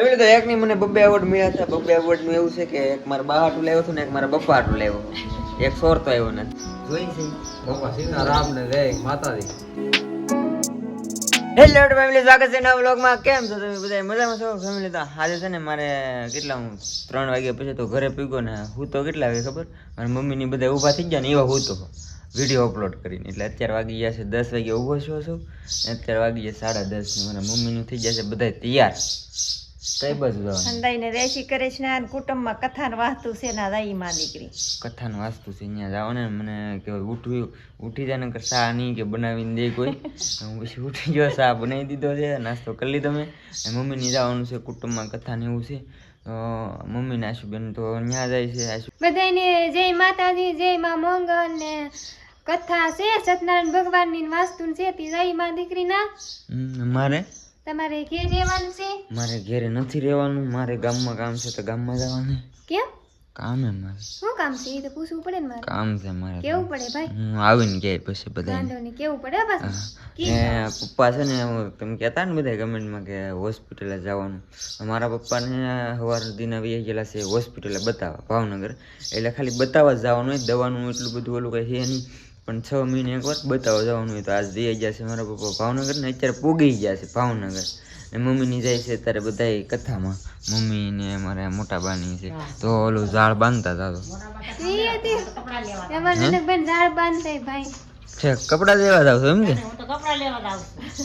એવી તો એક ની મને બબ્બે એવોર્ડ મળ્યા છે. બબ્બે એવોર્ડનું એવું છે કે એક મારા બા લેવો લાવ્યો ને એક મારા બપ્પા લેવો. એક સોર તો આવ્યો નથી જોઈ છે. બાપા સીતારામ ને જય માતાજી. હેલો ફેમિલી સ્વાગત છે નવા વ્લોગમાં કેમ છો તમે બધા મજામાં છો ફેમિલી તો? આજે છે ને મારે કેટલા હું? ત્રણ વાગ્યા પછી તો ઘરે પીગો ને. હું તો કેટલા વાગે ખબર? મારી મમ્મીની બધા ઊભા થઈ ગયા ને એવા હું તો. વીડિયો અપલોડ કરીને. એટલે અત્યારે વાગી ગયા છે દસ વાગે ઊભો છો છું. ને અત્યારે વાગી ગયા સાડા દસ ને મને મમ્મીનું થઈ જશે બધા તૈયાર. કઈ બાજુ જવાનું. સંદાઈને રેશી કરે છે ને કુટુંબમાં કથાન વાસ્તુ છે ના દાઈ માં દીકરી. કથાનું વાસ્તુ છે અહીંયા જાઓ ને. મને કે ઉઠ્યું ઉઠી જાય ને કે નહીં કે બનાવીને દે કોઈ. હું પછી ઉઠી ગયો સા બનાવી દીધો છે નાસ્તો કરી લીધો મેં. મમ્મી મમ્મીની જવાનું છે કુટુંબમાં કથાને એવું છે. તો મમ્મીને આશુબેન તો ત્યાં જાય છે આશુ બધાને જય માતાજી જય મા મંગલ ને કથા છે? સત્યનારાયણ ભગવાનની ને વાસ્તુ છે તે જય માં દીકરીના મારે? તમારે ઘેર રહેવાનું છે? મારે ઘેર નથી રહેવાનું મારે ગામમાં કામ છે તો ગામમાં જવાનું. કેમ? કામ હે મારે. શું કામ છે? એ તો પૂછવું પડે ને મારે. કામ છે મારે કેવું પડે ભાઈ? હું આવીને કે પછી બધા વાંધો નહીં કેવું પડે બસ કે? પપ્પા છે ને તમે કહેતા ને બધા કમેન્ટમાં કે હોસ્પિટલે જવાનું. મારા પપ્પાને સવાર સુધીના વી ગયેલા છે હોસ્પિટલે બતાવવા ભાવનગર. એટલે ખાલી બતાવવા જ જવાનું દવાનું એટલું બધું ઓલું કંઈ છે નહીં. પણ છ મહિને એક વાર બતાવો જવાનું હોય તો. આજ જઈ ગયા છે મારા પપ્પા ભાવનગર ને અત્યારે પોગી ગયા છે ભાવનગર. ને મમ્મીની જાય છે ત્યારે બધા કથામાં. મમ્મી ને મારા મોટા બાની છે. તો ઓલું ઝાડ બાંધતા હતા તો. કપડાં લેવા જાવ છો એમ કે?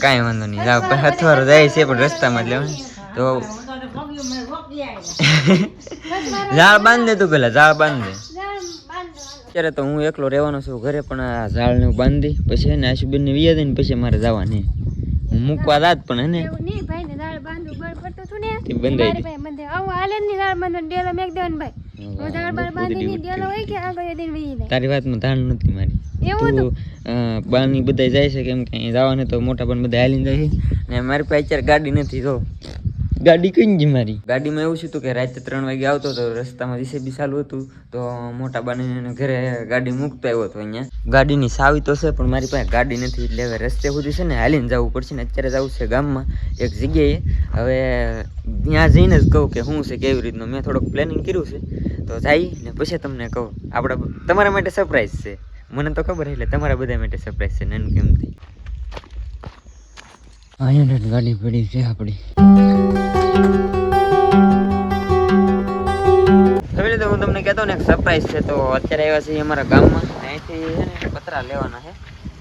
કાંઈ વાંધો નહીં. જાવ અથવારો જાય છે પણ રસ્તામાં જ લેવાનું. તો ઝાડ બાંધ દે તું પેલા ઝાડ બાંધ દે ઝાડ બાંધો અત્યારે તો હું એકલો રહેવાનો છું ઘરે પણ આ ઝાડને બાંધી પછી એને આશુબેનને વિયા દઈને પછી મારે જવાની. હું મૂકવા દાત પણ હે ને? તારી વાતમાં ધાણ નથી મારી. બાની બધા જાય છે કેમ કે જવાને તો મોટા પણ બધા હાલીને જાય છે. ને મારી પાસે અત્યારે ગાડી નથી તો ગાડી કઈ ગઈ મારી? ગાડીમાં એવું છે હતું કે રાતે ત્રણ વાગે આવતો હતો રસ્તામાં વિશે બી ચાલુ હતું. તો મોટા બાને ઘરે ગાડી મૂકતો આવ્યો હતો અહીંયા. ગાડીની સાવી તો છે પણ મારી પાસે ગાડી નથી. એટલે હવે રસ્તે સુધી છે ને હાલીને જવું પડશે ને અત્યારે જવું છે ગામમાં એક જગ્યાએ. હવે ત્યાં જઈને જ કહું કે શું છે કેવી રીતનું? મેં થોડોક પ્લાનિંગ કર્યું છે. તો જઈ ને પછી તમને કહું. આપણા તમારા માટે સરપ્રાઈઝ છે. મને તો ખબર એટલે તમારા બધા માટે સરપ્રાઈઝ છે નન કેમથી અહીંયા ગાડી પડી છે આપણી. ફેમિલી તો હું તમને કહેતો ને એક સરપ્રાઈઝ છે, તો અત્યારે આવ્યા છીએ અમારા ગામમાં. અહીંથી છે ને પતરા લેવાના છે.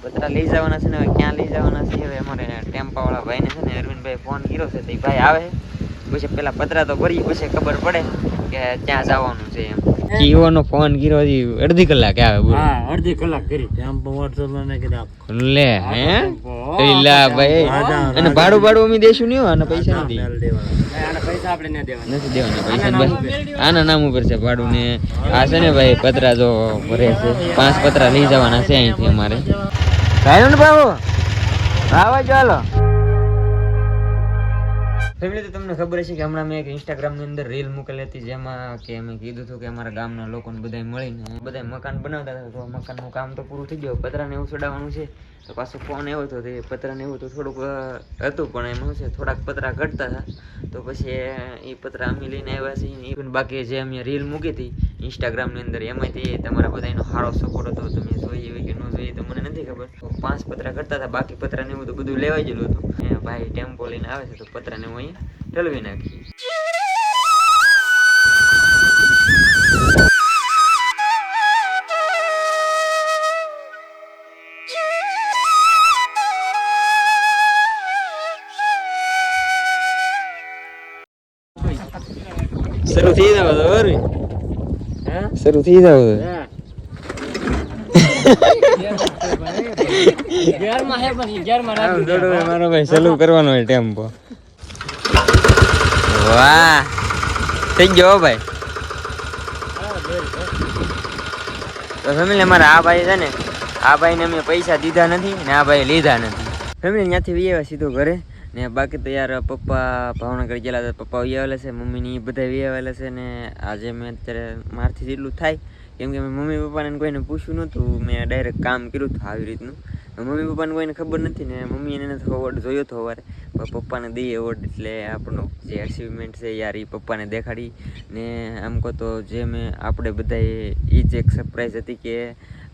પતરા લઈ જવાના છે ને હવે ક્યાં લઈ જવાના છે, હવે અમારે ટેમ્પાવાળા ભાઈને છે ને અરવિંદભાઈ ફોન કર્યો છે, તો એ ભાઈ આવે. પછી પેલા પતરા તો ભરી, પછી ખબર પડે. કે ક્યાં જવાનું છે એમ. જીઓનો ફોન કર્યો હજી અડધી કલાક આવે હા અડધી કલાક કરી. ટેમ્પો વોટ્સઅપ મને કીધા લે હે? એલા ભાઈ. અને ભાડું ભાડું અમે દેશું નહીં અને પૈસા નથી. આના પૈસા આપણે ના દેવાના. નથી દેવાના પૈસા ને ભાઈ. આના નામ ઉપર છે ભાડું ને આ છે ને ભાઈ પતરા જો ભરે છે. પાંચ પતરા લઈ જવાના છે અહીંથી અમારે. ભાઈ ને બાબુ આવા ચાલો ફેમિલી તો તમને ખબર છે કે હમણાં મેં એક ઇન્સ્ટાગ્રામની અંદર રીલ મૂકેલી હતી જેમાં કે મેં કીધું હતું કે અમારા ગામના લોકોને બધાય મળીને બધા મકાન બનાવતા હતા. તો મકાનનું કામ તો પૂરું થઈ ગયું. પતરાને એવું ચડાવવાનું છે. તો પાછો ફોન એવો હતો તે પતરાને એવું તો થોડુંક હતું પણ એમાં શું છે, થોડાક પતરા ઘટતા હતા. તો પછી એ પત્ર અમે લઈને આવ્યા છીએ. એ પણ બાકી જે અમે રીલ મૂકી હતી ઇન્સ્ટાગ્રામની અંદર, એમાંથી તમારા બધાનો સારો સપોર્ટ હતો. તમે જોઈએ હોય કે ન જોઈએ તો મને નથી ખબર. પાંચ પતરા કરતા હતા, બાકી પતરાને એવું તો બધું લેવાઈ ગયેલું હતું. ભાઈ ટેમ્પો લઈને આવે છે, તો પતરાને હું અહીંયા ઠલવી નાખી શરૂ થઈ જાવ મારો ભાઈ સલુ કરવાનો હોય ટેમ્પો વાહ થઈ ગયો હો ભાઈ તો ફેમિલી અમારા આ ભાઈ છે ને આ ભાઈને અમે પૈસા દીધા નથી ને આ ભાઈ લીધા નથી. ફેમિલી ત્યાંથી વી સીધું ઘરે. ને બાકી તો યાર પપ્પા ભાવનગર ગયેલા હતા પપ્પા આવેલા છે, મમ્મીની બધા આવેલા છે ને આજે મેં અત્યારે મારથી જેટલું થાય, કેમ કે મેં મમ્મી પપ્પાને કોઈને પૂછ્યું નહોતું, મેં ડાયરેક્ટ કામ કર્યું હતું આવી રીતનું. મમ્મી પપ્પાને કોઈને ખબર નથી ને મમ્મી એને અવોર્ડ જોયો હતો સવારે પપ્પાને દઈએ એવોર્ડ એટલે આપણો જે અચીવમેન્ટ છે યાર એ પપ્પાને દેખાડી. ને આમ કહો તો જે મેં આપણે બધાએ એ જ એક સરપ્રાઈઝ હતી કે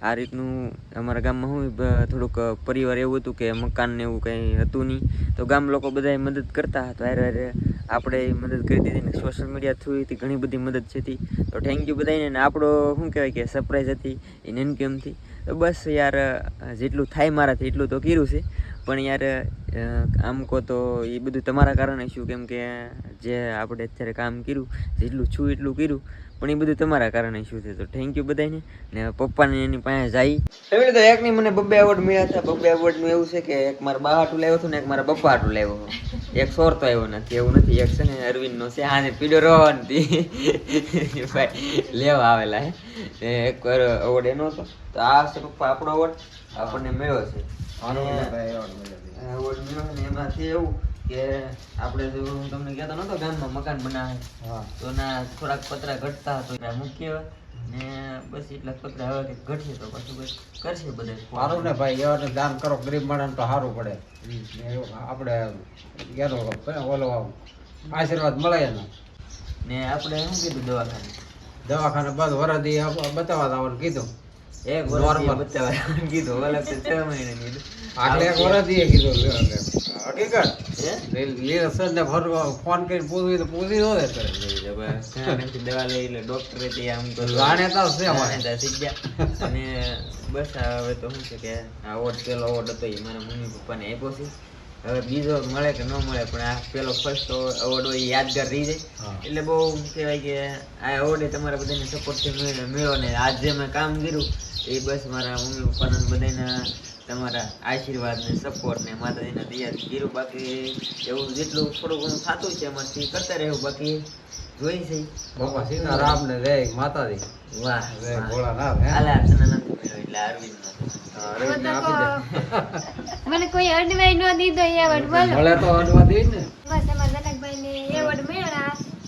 આ રીતનું અમારા ગામમાં હું થોડુંક પરિવાર એવું હતું કે મકાન ને એવું કંઈ હતું નહીં. તો ગામ લોકો બધા મદદ કરતા હતા. હારે હારે આપણે મદદ કરી દીધી ને સોશિયલ મીડિયા થ્રુ હતી ઘણી બધી મદદ છે તી થેન્ક યુ બધાને ને આપણો શું કહેવાય કે સરપ્રાઈઝ હતી, એ નેનકેમથી. તો બસ યાર, જેટલું થાય મારાથી એટલું તો કર્યું છે. પણ યાર આમ કહો તો એ બધું તમારા કારણે શું? કેમ કે જે આપણે અત્યારે કામ કર્યું, જેટલું છું એટલું કર્યું, પણ એ બધું તમારા કારણે શું છે તો થેન્ક યુ બધાને ને પપ્પાને એની પાસે જાય. એવી તો એક નહીં મને બબ્બે એવોર્ડ મળ્યા હતા. બબ્બે એવોર્ડનું એવું છે કે એક મારા બા હાટું લાવ્યો હતો ને એક મારા પપ્પા હાટું લાવ્યો એક સોર તો આવ્યો નથી, એવું નથી. એક છે ને અરવિંદનો છે. આને પીડો રોવાની ભાઈ, લેવા આવેલા હે. ને એક એવોર્ડ એનો હતો. તો આ છે પપ્પા આપણો એવોર્ડ આપણને મળ્યો છે. ને એમાંથી એવું કે આપણે જો હું તમને કહેતો નતો ગામમાં મકાન બનાવે તો ના થોડાક પતરા ઘટતા તો મૂકીએ. ને બસ એટલા પતરા હવે ઘટશે તો પછી કરશે બધા. સારું ને ભાઈ એવાને દાન કરો ગરીબ માણસ તો સારું પડે. એવું આપણે એનો ઓલો આશીર્વાદ મળે એનો. ને આપણે શું કીધું દવાખાને? દવાખાને બંધ વરદી બતાવવા આવવાનું કીધું. એક. વર્ષ કીધું ઓલા છ મહિને કીધું આટલે એક વરદી કીધું હકીકત? હે? લીલા સર ફોન કરીને પૂછવું તો પૂછી દો અત્યારે. દવા લઈ એટલે ડોક્ટરે તે આમ તો જાણેતા જ છે અમારે. ગયા. અને બસ હવે તો શું છે કે આ award પેલો award હતો એ મારા મમ્મી પપ્પાને આપ્યો છે. હવે બીજો મળે કે ન મળે પણ આ પેલો ફર્સ્ટ એવોર્ડ હોય એ યાદગાર રહી જાય. એટલે બહુ કહેવાય કે આ award એ તમારા બધાને સપોર્ટથી મળ્યો મળ્યો ને આજ જે મેં કામ કર્યું. એ બસ મારા મમ્મી પપ્પાના બધાના તમારા આશીર્વાદ ને સપોર્ટ ને માતાજીના દયાથી કર્યું. બાકી એવું જેટલું થોડું ઘણું થતું છે એમાંથી કરતા રહેવું. બાકી જોઈ છે. બાપા સીતારામ ને જય માતાજી. વાહ જય. ભોળાનાથ હે? આલા તને નથી મળ્યો એટલે અરવિંદનો. હા, તો રવિને તો આપી દે. મને કોઈ અડવાઈ ન દીધો એવોર્ડ બોલો. મળે તો અડવા દે ને. બસ અમારા જનકભાઈ ને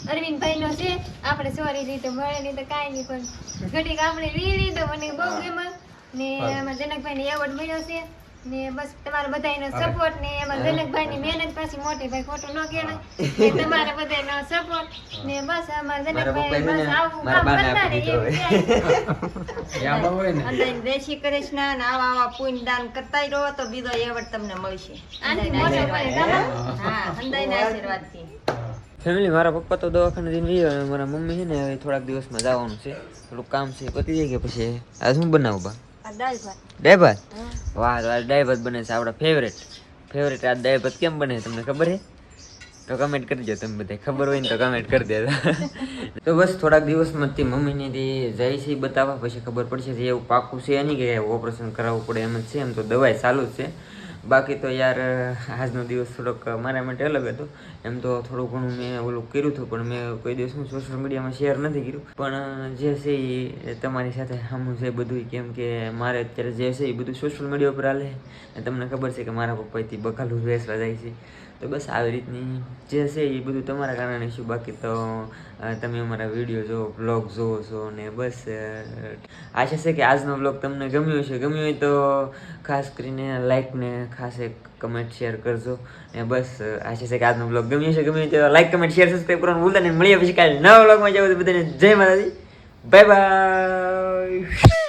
અરવિંદભાઈ નો છે. આપણે સોરી રીતે મળે નહીં તો કાંઈ નહીં પણ ઘડીક આપણે લઈ તો મને બહુ ગમે. ને એમાં જનકભાઈ ને એવોર્ડ મળ્યો છે. ને બસ તમારા બધાનો સપોર્ટ ને એમાં જનકભાઈ ની મહેનત પાછી મોટી ભાઈ ખોટું ન કહેવાય. ને તમારા બધાનો સપોર્ટ ને બસ અમારા જનકભાઈ બસ આવું કામ કરતા રહે જય શ્રી કૃષ્ણ ને આવા આવા દાન કરતા રહો તો બીજો એવોર્ડ તમને મળશે. આનાથી મોટો અંદાજના આશીર્વાદથી. ફેમિલી મારા પપ્પા તો દવાખાને જઈને ગયો અને મારા મમ્મી છે ને હવે થોડાક દિવસમાં જવાનું છે. થોડુંક કામ છે પતી જાય કે પછી? આ શું બનાવું બા? દાળ ભાત. વાહ આ દાળ ભાત બને છે આપણા ફેવરેટ ફેવરેટ આ દાળ ભાત કેમ બને તમને ખબર છે? તો કમેન્ટ કરજો તમે બધા ખબર હોય ને તો કમેન્ટ કરી દેજો તો બસ થોડાક દિવસમાં તે મમ્મીને તે જાય છે બતાવવા. પછી ખબર પડશે જે એવું પાકું છે નહીં કે ઓપરેશન કરાવવું પડે એમ જ છે. એમ તો દવાઈ ચાલુ જ છે. બાકી તો યાર, આજનો દિવસ થોડોક મારા માટે અલગ હતો. એમ તો થોડું ઘણું મેં ઓલું કર્યું હતું, પણ મેં કોઈ દિવસ હું સોશિયલ મીડિયામાં શેર નથી કર્યું. પણ જે છે એ તમારી સાથે સામું છે બધું કેમ કે મારે અત્યારે જે છે એ બધું સોશિયલ મીડિયા ઉપર હાલે તમને ખબર છે કે મારા પપ્પાથી બકાલું વેચવા જાય છે. તો બસ આવી રીતની જે છે એ બધું તમારા કારણે શું બાકી તો તમે અમારા વીડિયો જો બ્લોગ જુઓ છો ને બસ આશા છે કે આજનો બ્લોગ તમને ગમ્યો હશે. ગમ્યો હોય તો ખાસ કરીને લાઇકને ખાસ એક કમેન્ટ શેર કરજો. ને બસ આશા છે કે આજનો બ્લોગ ગમ્યો હશે. ગમ્યો તો લાઇક કમેન્ટ શેર સબસ્ક્રાઈબ કરવાનું ભૂલતા નહીં. મળીએ પછી કાલે નવા બ્લોગમાં જાવ તો બધાને જય માતાજી. Bye bye